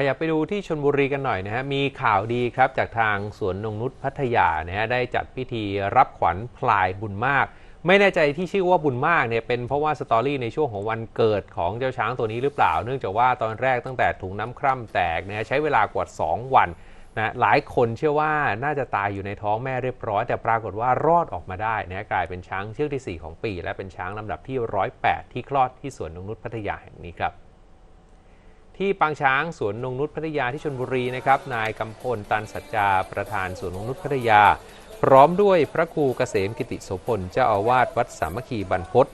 ขยับไปดูที่ชนบุรีกันหน่อยนะฮะ มีข่าวดีครับจากทางสวนนงนุษย์พัทยานะฮะได้จัดพิธีรับขวัญพลายบุญมาก ไม่แน่ใจที่ชื่อว่าบุญมากเนี่ยเป็นเพราะว่าสตอรี่ในช่วงของวันเกิดของเจ้าช้างตัวนี้หรือเปล่า เนื่องจากว่าตอนแรกตั้งแต่ถุงน้ำคร่ำแตกนะฮะใช้เวลากว่า 2 วันนะหลายคนเชื่อว่าน่าจะตายอยู่ในท้องแม่เรียบร้อย แต่ปรากฏว่ารอดออกมาได้นะกลายเป็นช้างเชือกทีสี่4 ของปี และเป็นช้างลำดับที่ 108 ที่คลอดที่สวนนงนุษย์พัทยาแห่งนี้ครับ ที่ปางช้างสวนนงนุษย์พัทยาที่ชนบุรีนะครับนายกำพลตันสัจจาประธานสวนนงนุษย์พัทยา พร้อมด้วยพระครูเกษมกิติโสพลเจ้าอาวาสวัดสามัคคีบรรพต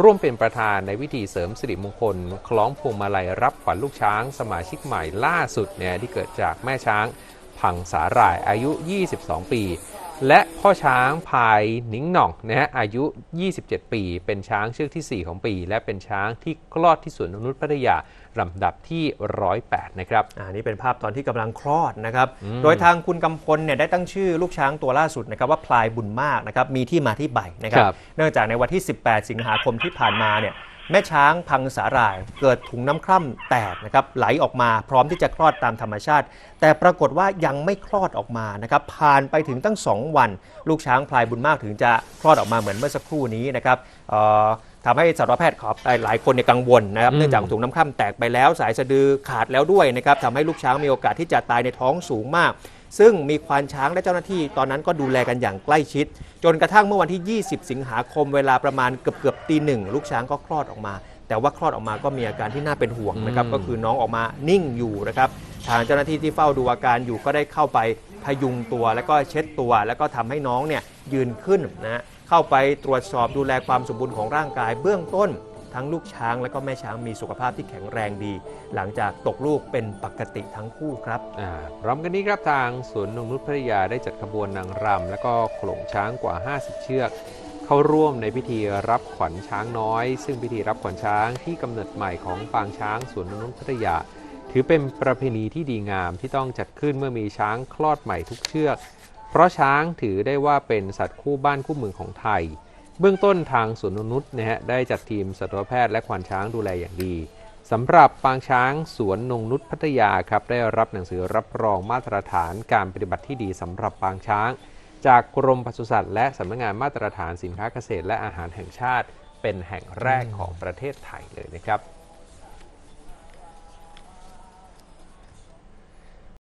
ร่วมเป็นประธานในพิธีเสริมสิริมงคล คล้องพวงมาลัยรับขวัญลูกช้าง สมาชิกใหม่ล่าสุดเนี่ยที่เกิดจากแม่ช้าง พังสาหร่ายอายุ 22 ปี และพ่อช้างพายหนิงหน่องนะฮะอายุ 27 ปี เป็นช้างเชือกทีสี่4 ของปี และเป็นช้างที่คลอดที่สวนนงนุษย์พัทยาลำดับที่ 108 นะครับอ่านี่เป็นภาพตอนที่กำลังคลอดนะครับอืมโดยทางคุณกำพลเนี่ยได้ตั้งชื่อลูกช้างตัวล่าสุดนะครับว่าพลายบุญมากนะครับมีที่มาที่ไปนะครับครับเนื่องจากในวันที่ 18 สิงหาคมที่ผ่านมาเนี่ย แม่ช้างพังสาหร่าย เกิดถุงน้ำคร่ำแตกนะครับไหลออกมาพร้อมที่จะคลอดตามธรรมชาติ แต่ปรากฏว่ายังไม่คลอดออกมานะครับผ่านไปถึงตั้ง 2 วัน ลูกช้างพลายบุญมากถึงจะคลอดออกมาเหมือนเมื่อสักครู่นี้นะครับเอ่อทำให้สัตวแพทย์ขอบหลายคนเนี่ยกังวลนะครับอืมเนื่องจากถุงน้ำคร่ำแตกไปแล้ว สายสะดือขาดแล้วด้วยนะครับทำให้ลูกช้างมีโอกาสที่จะตายในท้องสูงมาก ซึ่งมีควานช้างและเจ้าหน้าที่ตอนนั้นก็ดูแลกันอย่างใกล้ชิด จนกระทั่งเมื่อวันที่ 20 สิงหาคมเวลาประมาณเกือบเกือบตีหนึ่งลูกช้างก็คลอดออกมา แต่ว่าคลอดออกมาก็มีอาการที่น่าเป็นห่วงนะครับก็คือน้องออกมานิ่งอยู่นะครับทางเจ้าหน้าที่ที่เฝ้าดูอาการอยู่ก็ได้เข้าไปพยุงตัวแล้วก็เช็ดตัว แล้วก็ทำให้น้องเนี่ยยืนขึ้นนะเข้าไปตรวจสอบดูแลความสมบูรณ์ของร่างกายเบื้องต้น ทั้งลูกช้างและก็แม่ช้างมีสุขภาพที่แข็งแรงดี หลังจากตกลูกเป็นปกติทั้งคู่ครับอ่าพร้อมกันนี้ครับทางสวนนงนุษย์พัทยาได้จัดขบวนนางรำและก็โขลงช้างกว่า 50 เชือก เข้าร่วมในพิธีรับขวัญช้างน้อย ซึ่งพิธีรับขวัญช้างที่กำเนิดใหม่ของปางช้างสวนนงนุษย์พัทยา ถือเป็นประเพณีที่ดีงามที่ต้องจัดขึ้นเมื่อมีช้างคลอดใหม่ทุกเชือก เพราะช้างถือได้ว่าเป็นสัตว์คู่บ้านคู่เมืองของไทย เบื้องต้นทางสวนนงนุษย์นะฮะได้จัดทีมสัตวแพทย์และควานช้างดูแลอย่างดีสำหรับปางช้างสวนนงนุษย์พัทยาครับได้รับหนังสือรับรองมาตรฐานการปฏิบัติที่ดีสำหรับปางช้าง จากกรมปศุสัตว์และสำนักงานมาตรฐานสินค้าเกษตร และอาหารแห่งชาติ เป็นแห่งแรกของประเทศไทยเลยนะครับ